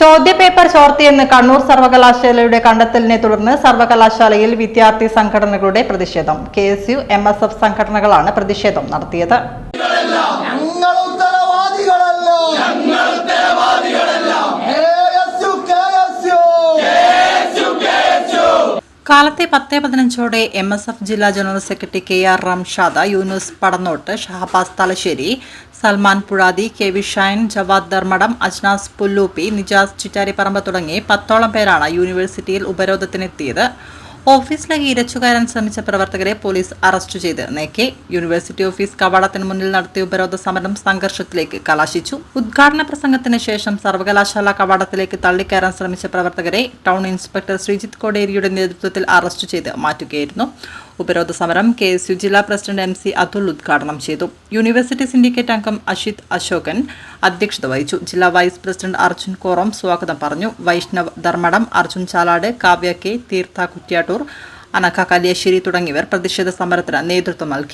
ചോദ്യപേപ്പർ ചോർത്തിയെന്ന് കണ്ണൂർ സർവകലാശാലയുടെ കണ്ടെത്തലിനെ തുടർന്ന് സർവകലാശാലയിൽ വിദ്യാർത്ഥി സംഘടനകളുടെ പ്രതിഷേധം. K S U M S F സംഘടനകളാണ് പ്രതിഷേധം നടത്തിയത്. കാലത്തെ പത്തേ പതിനഞ്ചോടെ എം എസ് എഫ് ജില്ലാ general secretary K R Ramshad Yunus Padannot Shahabaz Thalassery Salman Puzhathi K V Shine Jawad Dharmadam Ajnas Pullooppi Nijas Chittariparamba തുടങ്ങി പത്തോളം പേരാണ് യൂണിവേഴ്സിറ്റിയിൽ ഉപരോധത്തിനെത്തിയത്. ഓഫീസിലേക്ക് ഇരച്ചുകയറാൻ ശ്രമിച്ച പ്രവർത്തകരെ പോലീസ് അറസ്റ്റ് ചെയ്ത്. നേക്കെ യൂണിവേഴ്സിറ്റി ഓഫീസ് കവാടത്തിന് മുന്നിൽ നടത്തിയ ഉപരോധ സമരം സംഘർഷത്തിലേക്ക് കലാശിച്ചു. ഉദ്ഘാടന പ്രസംഗത്തിന് ശേഷം സർവകലാശാല കവാടത്തിലേക്ക് തള്ളിക്കയറാൻ ശ്രമിച്ച പ്രവർത്തകരെ ടൗൺ ഇൻസ്പെക്ടർ ശ്രീജിത്ത് കോടേരിയുടെ നേതൃത്വത്തിൽ അറസ്റ്റ് ചെയ്ത് മാറ്റുകയായിരുന്നു. ഉപരോധ സമരം കെ എസ് യു ജില്ലാ പ്രസിഡന്റ് എം സി അതുൽ ഉദ്ഘാടനം ചെയ്തു. യൂണിവേഴ്സിറ്റി സിൻഡിക്കേറ്റ് അംഗം അഷിത് അശോകൻ അധ്യക്ഷത വഹിച്ചു. ജില്ലാ വൈസ് പ്രസിഡന്റ് അർജുൻ കോറം സ്വാഗതം പറഞ്ഞു. വൈഷ്ണവ് ധർമ്മടം അർജുൻ ചാലാട് കാവ്യ കെ തീർത്ഥ കുറ്റ്യാട്ടൂർ അനക്ക കലിയശ്ശേരി തുടങ്ങിയവർ പ്രതിഷേധ സമരത്തിന് നേതൃത്വം നൽകി.